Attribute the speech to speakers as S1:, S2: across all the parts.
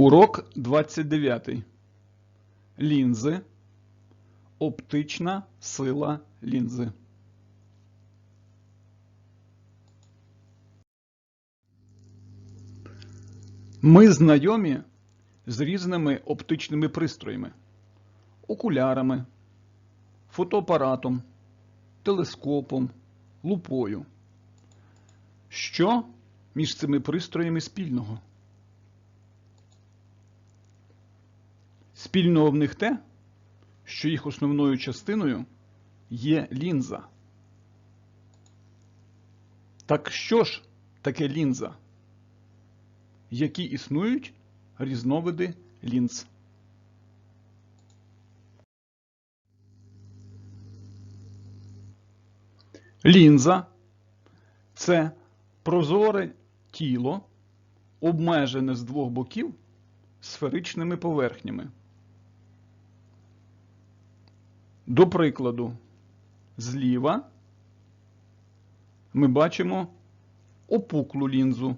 S1: Урок 29. Лінзи. Оптична сила лінзи. Ми знайомі з різними оптичними пристроями, окулярами, фотоапаратом, телескопом, лупою. Що між цими пристроями спільного? Спільного в них те, що їх основною частиною є лінза. Так що ж таке лінза? Які існують різновиди лінз? Лінза це прозоре тіло, обмежене з двох боків сферичними поверхнями. До прикладу, зліва ми бачимо опуклу лінзу,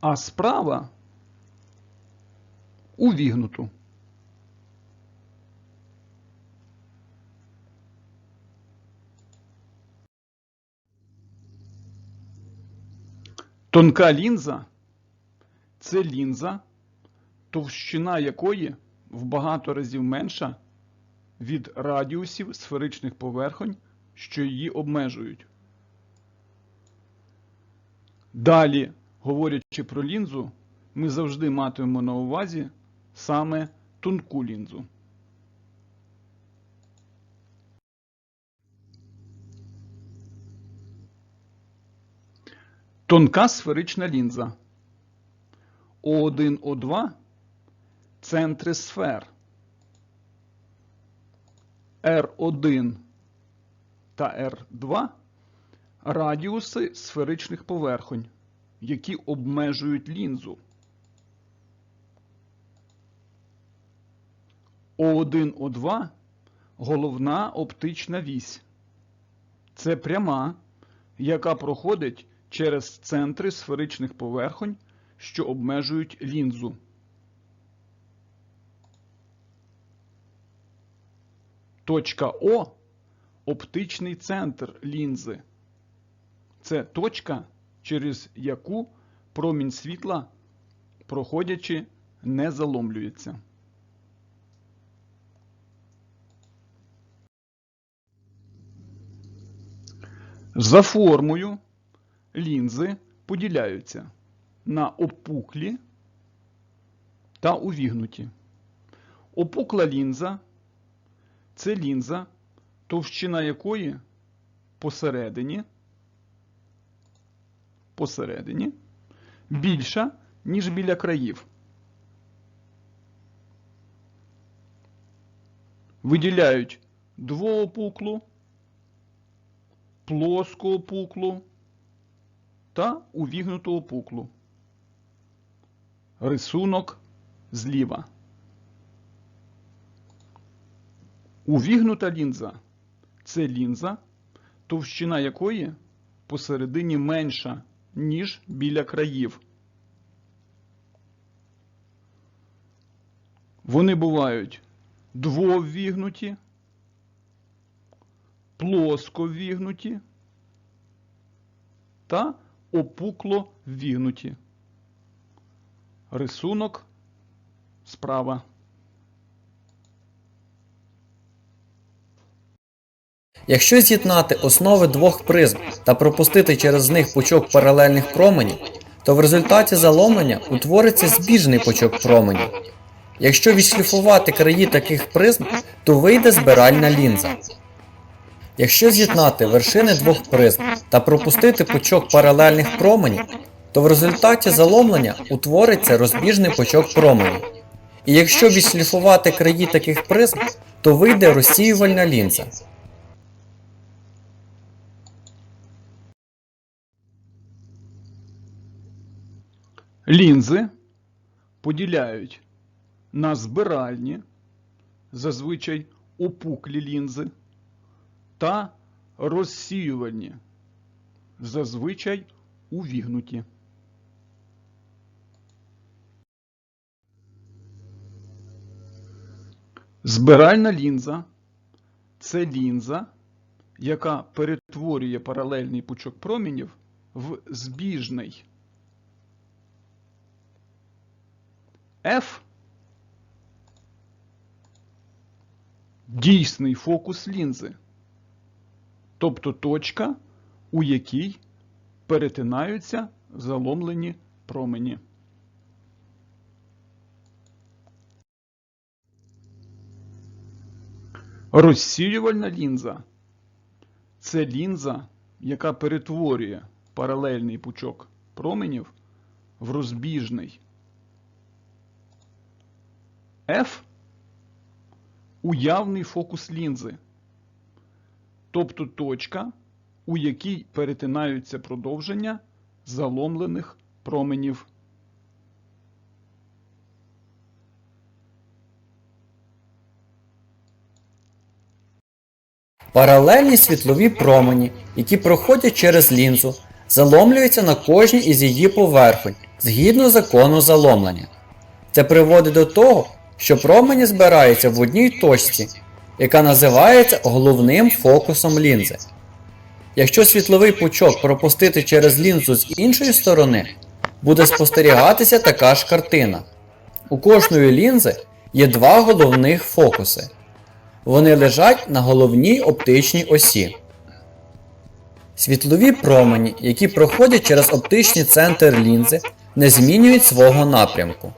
S1: а справа увігнуту. Тонка лінза це лінза, товщина якої в багато разів менша від радіусів сферичних поверхонь, що її обмежують. Далі, говорячи про лінзу, ми завжди матимемо на увазі саме тонку лінзу. Тонка сферична лінза. О1, О2 центри сфер. R1 та R2 радіуси сферичних поверхонь, які обмежують лінзу. О1, О2 головна оптична вісь. Це пряма, яка проходить через центри сферичних поверхонь, що обмежують лінзу. Точка О оптичний центр лінзи. Це точка, через яку промінь світла, проходячи, не заломлюється. За формою лінзи поділяються на опуклі та увігнуті. Опукла лінза це лінза, товщина якої посередині, посередині більша, ніж біля країв. Виділяють двоопуклу, плоскоопуклу та увігнуту опуклу. Рисунок зліва. Увігнута лінза це лінза, товщина якої посередині менша, ніж біля країв. Вони бувають двоввігнуті, плосковвігнуті та опукло ввігнуті. Рисунок справа.
S2: Якщо з'єднати основи двох призм та пропустити через них пучок паралельних променів, то в результаті заломлення утвориться збіжний пучок променів. Якщо відшліфувати краї таких призм, то вийде збиральна лінза. Якщо з'єднати вершини двох призм та пропустити пучок паралельних променів, то в результаті заломлення утвориться розбіжний пучок променів. І якщо відшліфувати краї таких призм, то вийде розсіювальна лінза.
S1: Лінзи поділяють на збиральні, зазвичай опуклі лінзи, та розсіювальні, зазвичай увігнуті. Збиральна лінза це лінза, яка перетворює паралельний пучок промінів в збіжний. F дійсний фокус лінзи, тобто точка, у якій перетинаються заломлені промені. Розсіювальна лінза це лінза, яка перетворює паралельний пучок променів в розбіжний. F уявний фокус лінзи, тобто точка, у якій перетинаються продовження заломлених променів.
S2: Паралельні світлові промені, які проходять через лінзу, заломлюються на кожній із її поверхонь згідно закону заломлення. Це приводить до того, що промені збираються в одній точці, яка називається головним фокусом лінзи. Якщо світловий пучок пропустити через лінзу з іншої сторони, буде спостерігатися така ж картина. У кожної лінзи є два головних фокуси. Вони лежать на головній оптичній осі. Світлові промені, які проходять через оптичний центр лінзи, не змінюють свого напрямку.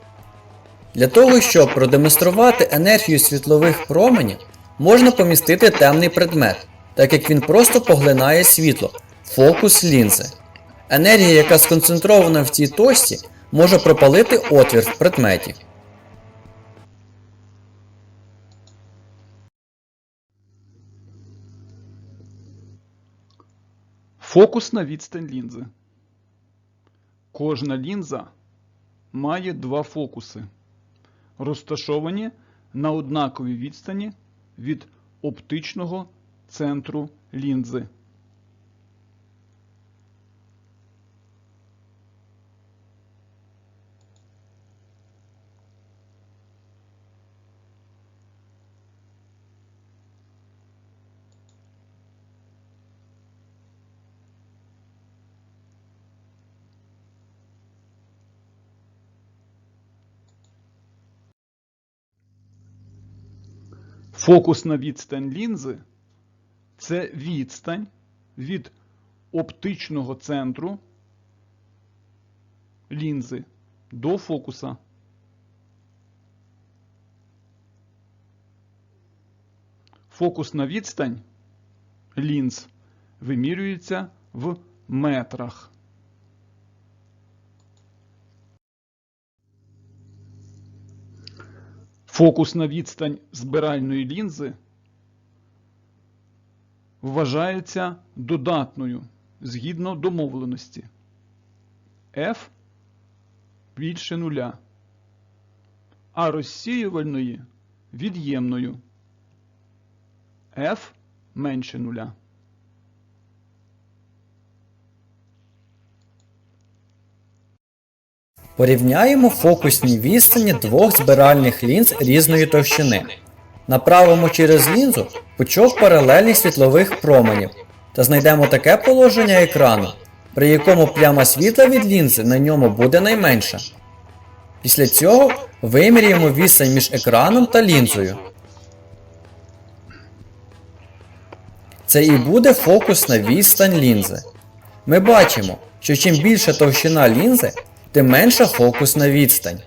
S2: Для того, щоб продемонструвати енергію світлових променів, можна помістити темний предмет, так як він просто поглинає світло, фокус лінзи. Енергія, яка сконцентрована в цій точці, може пропалити отвір в предметі.
S1: Фокусна відстань лінзи. Кожна лінза має два фокуси, розташовані на однаковій відстані від оптичного центру лінзи. Фокусна відстань лінзи це відстань від оптичного центру лінзи до фокуса. Фокусна відстань лінз вимірюється в метрах. Фокусна відстань збиральної лінзи вважається додатною згідно домовленості. F більше нуля, а розсіювальної від'ємною. F менше нуля.
S2: Порівняємо фокусні відстані двох збиральних лінз різної товщини. Направимо через лінзу пучок паралельних світлових променів та знайдемо таке положення екрану, при якому пляма світла від лінзи на ньому буде найменша. Після цього виміряємо відстань між екраном та лінзою. Це і буде фокусна відстань лінзи. Ми бачимо, що чим більша товщина лінзи, тим менша фокусна відстань.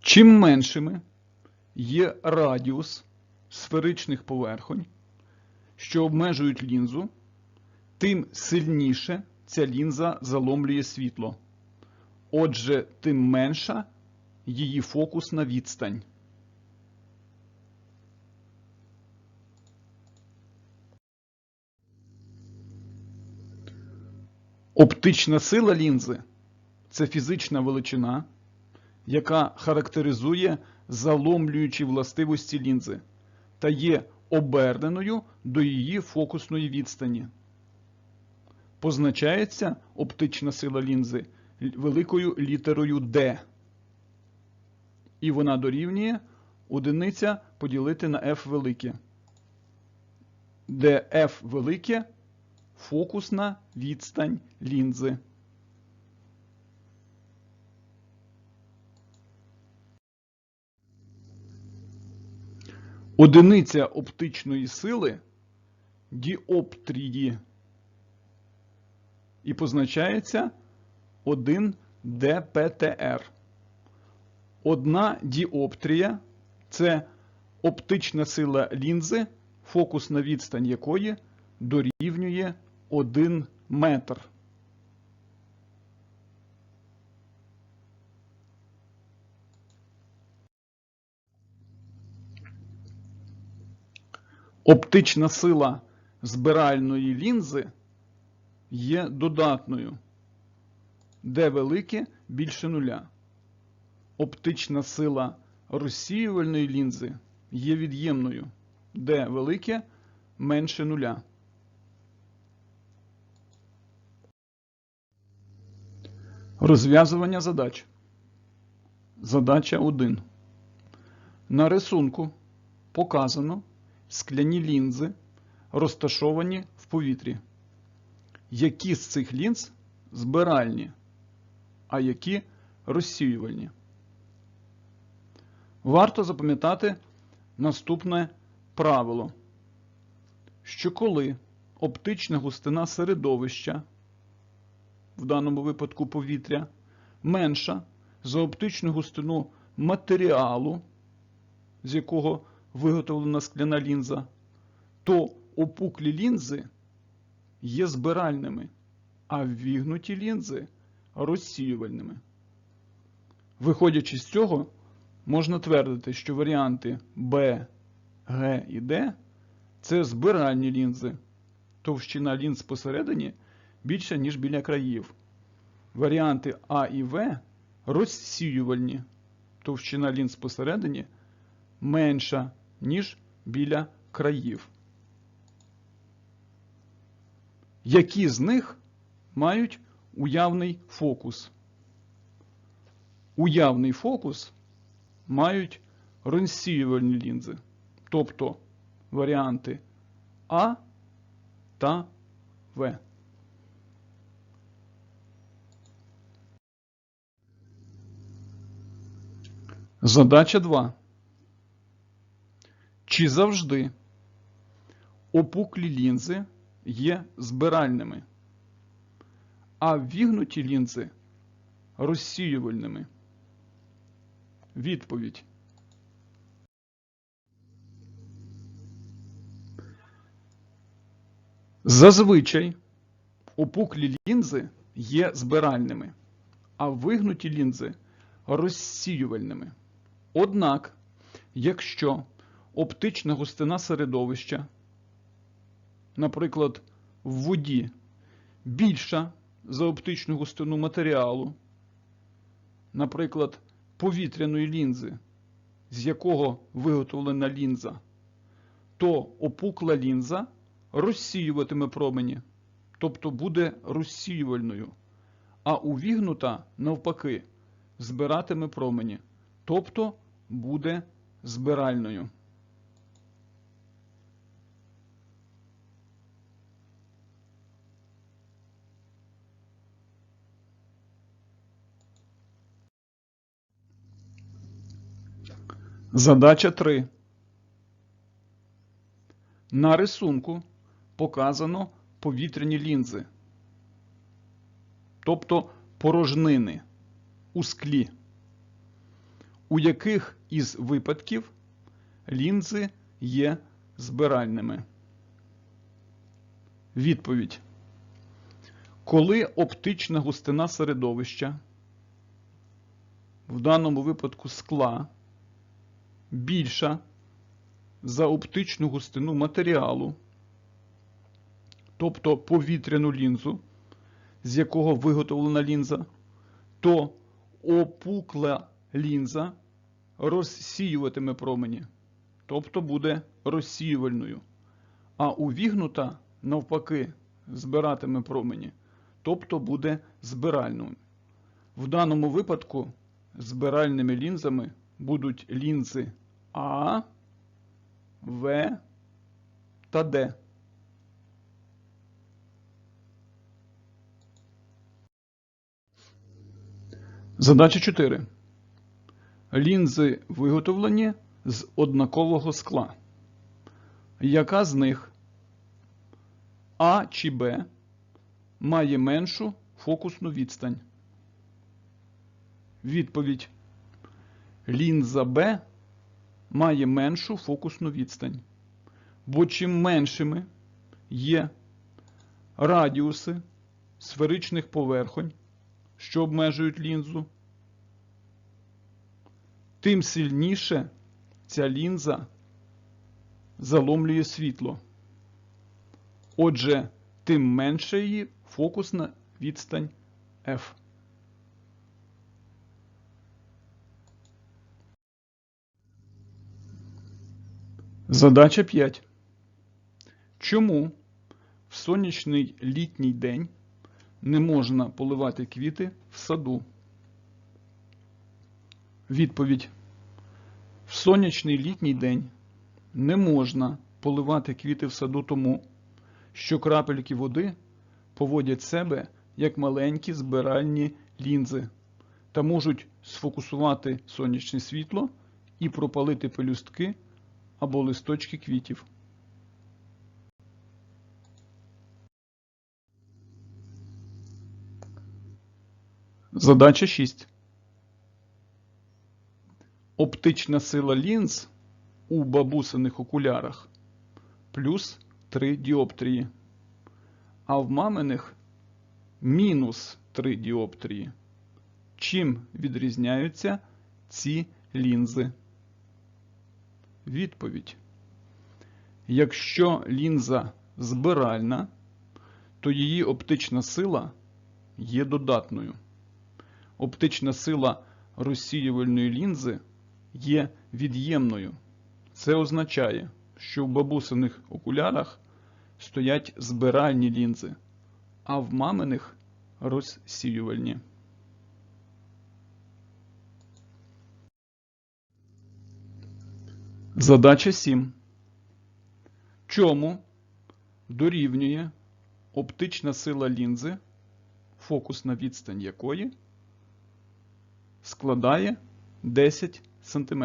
S1: Чим меншими є радіус сферичних поверхонь, що обмежують лінзу, тим сильніше ця лінза заломлює світло. Отже, тим менша її фокусна відстань. Оптична сила лінзи це фізична величина, яка характеризує заломлюючі властивості лінзи та є оберненою до її фокусної відстані. позначається оптична сила лінзи великою літерою D. І вона дорівнює одиниця поділити на F велике, де F велике фокусна відстань лінзи. Одиниця оптичної сили діоптрії і позначається 1 ДПТР. Одна діоптрія це оптична сила лінзи, фокусна відстань якої дорівнює 1 метр. Оптична сила збиральної лінзи є додатною, де велике більше нуля. Оптична сила розсіювальної лінзи є від'ємною, де велике менше нуля. Розв'язування задач. Задача 1. На рисунку показано скляні лінзи, розташовані в повітрі. Які з цих лінз збиральні, а які розсіювальні? Варто запам'ятати наступне правило, що коли оптична густина середовища, в даному випадку повітря, менша за оптичну густину матеріалу, з якого виготовлена скляна лінза, то опуклі лінзи є збиральними, а ввігнуті лінзи розсіювальними. Виходячи з цього, можна твердити, що варіанти Б, Г і Д це збиральні лінзи. Товщина лінз посередині більша, ніж біля країв. Варіанти А і В розсіювальні. Товщина лінз посередині менша, ніж біля країв. Які з них мають уявний фокус? Уявний фокус мають розсіювальні лінзи, тобто варіанти А та В. Задача 2. Чи завжди опуклі лінзи є збиральними, а вігнуті лінзи розсіювальними? Відповідь. Зазвичай опуклі лінзи є збиральними, а вигнуті лінзи розсіювальними. Однак, якщо оптична густина середовища, наприклад, в воді, більша за оптичну густину матеріалу, наприклад, повітряної лінзи, з якого виготовлена лінза, то опукла лінза розсіюватиме промені, тобто буде розсіювальною, а увігнута, навпаки, збиратиме промені, тобто буде збиральною. Задача 3. На рисунку показано повітряні лінзи, тобто порожнини у склі, у яких із випадків лінзи є збиральними. Відповідь. Коли оптична густина середовища, в даному випадку скла, більша за оптичну густину матеріалу, тобто повітряну лінзу, з якого виготовлена лінза, то опукла лінза розсіюватиме промені, тобто буде розсіювальною, а увігнута, навпаки, збиратиме промені, тобто буде збиральною. В даному випадку збиральними лінзами будуть лінзи А, В та Д. Задача 4. Лінзи виготовлені з однакового скла. Яка з них А чи Б має меншу фокусну відстань? Відповідь. Лінза Б має меншу фокусну відстань. Бо чим меншими є радіуси сферичних поверхонь, що обмежують лінзу, тим сильніше ця лінза заломлює світло. Отже, тим менше її фокусна відстань F. Задача 5. Чому в сонячний літній день не можна поливати квіти в саду? Відповідь. В сонячний літній день не можна поливати квіти в саду тому, що крапельки води поводять себе як маленькі збиральні лінзи та можуть сфокусувати сонячне світло і пропалити пелюстки або листочки квітів. Задача 6. Оптична сила лінз у бабусиних окулярах плюс 3 діоптрії, а в маминих мінус 3 діоптрії. Чим відрізняються ці лінзи? Відповідь. Якщо лінза збиральна, то її оптична сила є додатною. Оптична сила розсіювальної лінзи є від'ємною. Це означає, що в бабусиних окулярах стоять збиральні лінзи, а в маминих розсіювальні. Задача 7. Чому дорівнює оптична сила лінзи, фокусна відстань якої складає 10 см.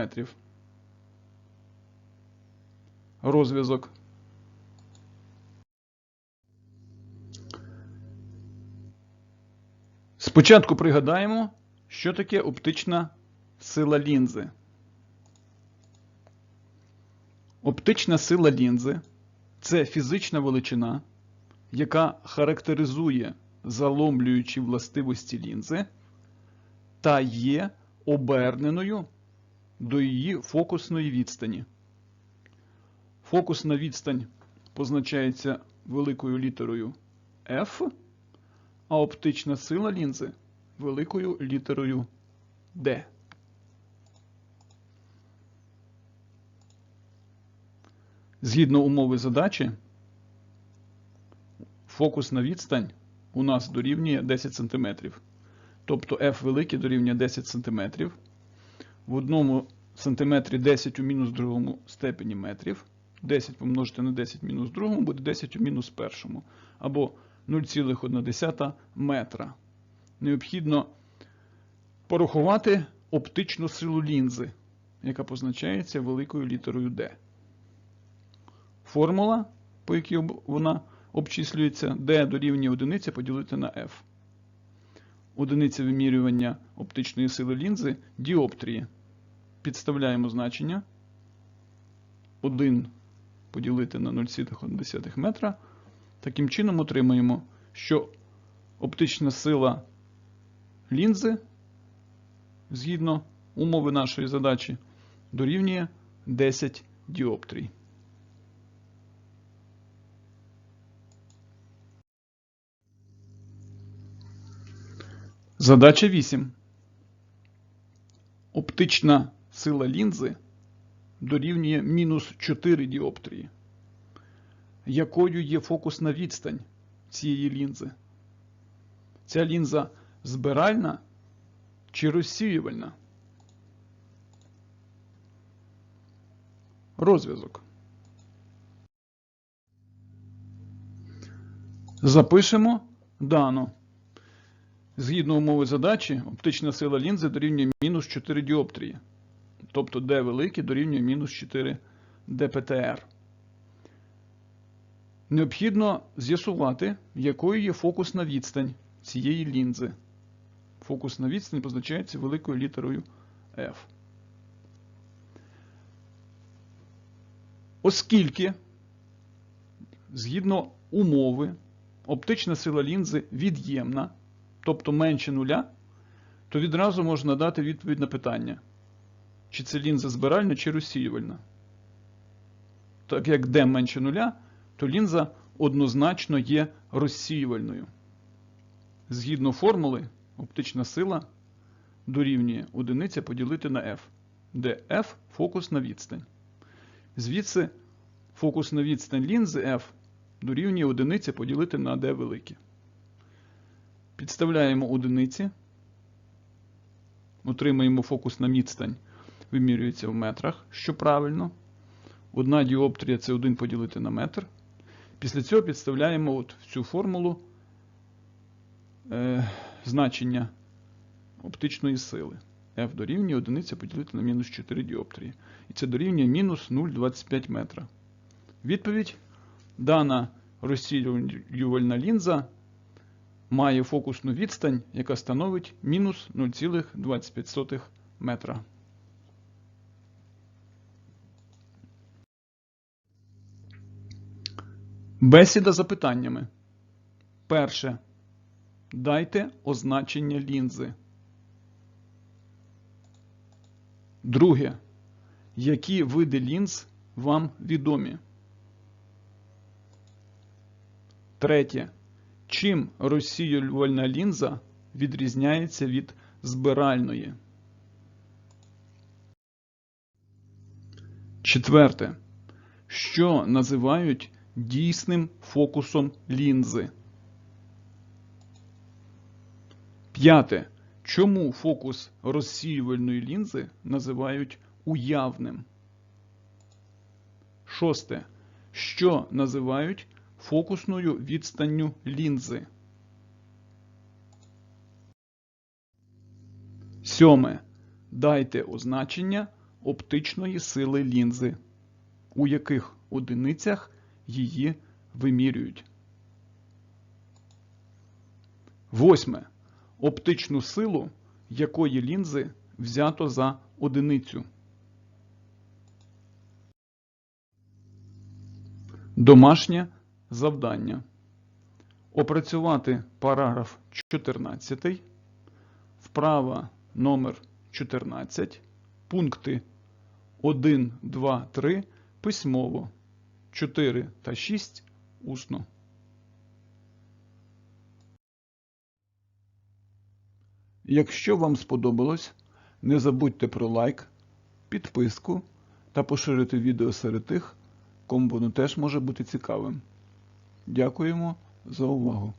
S1: Розв'язок. Спочатку пригадаємо, що таке оптична сила лінзи. Оптична сила лінзи це фізична величина, яка характеризує заломлюючі властивості лінзи та є оберненою до її фокусної відстані. Фокусна відстань позначається великою літерою F, а оптична сила лінзи великою літерою D. Згідно умови задачі, фокусна відстань у нас дорівнює 10 см. Тобто f велике дорівнює 10 см. В одному сантиметрі 10 у мінус другому степені метрів. 10 помножити на 10 мінус другому буде 10 у мінус першому. Або 0,1 метра. Необхідно порахувати оптичну силу лінзи, яка позначається великою літерою D. Формула, по якій вона обчислюється, D дорівнює одиниця поділити на F. Одиниця вимірювання оптичної сили лінзи діоптрії. Підставляємо значення 1 поділити на 0,1 метра. Таким чином отримаємо, що оптична сила лінзи, згідно умови нашої задачі, дорівнює 10 діоптрій. Задача 8. Оптична сила лінзи дорівнює мінус 4 діоптрії. Якою є фокусна відстань, цієї лінзи? Ця лінза збиральна чи розсіювальна? Розв'язок. Запишемо дано. Згідно умови задачі, оптична сила лінзи дорівнює мінус 4 діоптрії. Тобто D велике дорівнює мінус 4 ДПТР. Необхідно з'ясувати, якою є фокусна відстань цієї лінзи. Фокусна відстань позначається великою літерою F. Оскільки, згідно умови, оптична сила лінзи від'ємна, тобто менше нуля, то відразу можна дати відповідь на питання, чи це лінза збиральна чи розсіювальна. Так як D менше нуля, то лінза однозначно є розсіювальною. Згідно формули, оптична сила дорівнює одиниця поділити на F, де F фокусна відстань. Звідси фокусна відстань лінзи F дорівнює одиниця поділити на D велике. Підставляємо одиниці, отримаємо фокусна відстань, вимірюється в метрах, що правильно. Одна діоптрія це 1 поділити на метр. Після цього підставляємо от в цю формулу е, значення оптичної сили. F дорівнює 1 поділити на мінус 4 діоптрії. І це дорівнює мінус 0,25 метра. Відповідь: дана розсіювальна лінза має фокусну відстань, яка становить мінус 0,25 метра. Бесіда за питаннями. Перше. Дайте означення лінзи. Друге. Які види лінз вам відомі? Третє. Чим розсіювальна лінза відрізняється від збиральної? Четверте. Що називають дійсним фокусом лінзи? П'яте. Чому фокус розсіювальної лінзи називають уявним? Шосте. Що називають фокусною відстанню лінзи? Сьоме. Дайте означення оптичної сили лінзи, у яких одиницях її вимірюють. Восьме. Оптичну силу якої лінзи взято за одиницю. Домашнє завдання. Опрацювати параграф 14, вправа номер 14, пункти 1, 2, 3 письмово, 4 та 6 усно. Якщо вам сподобалось, не забудьте про лайк, підписку та поширити відео серед тих, кому воно теж може бути цікавим. Дякуємо за увагу!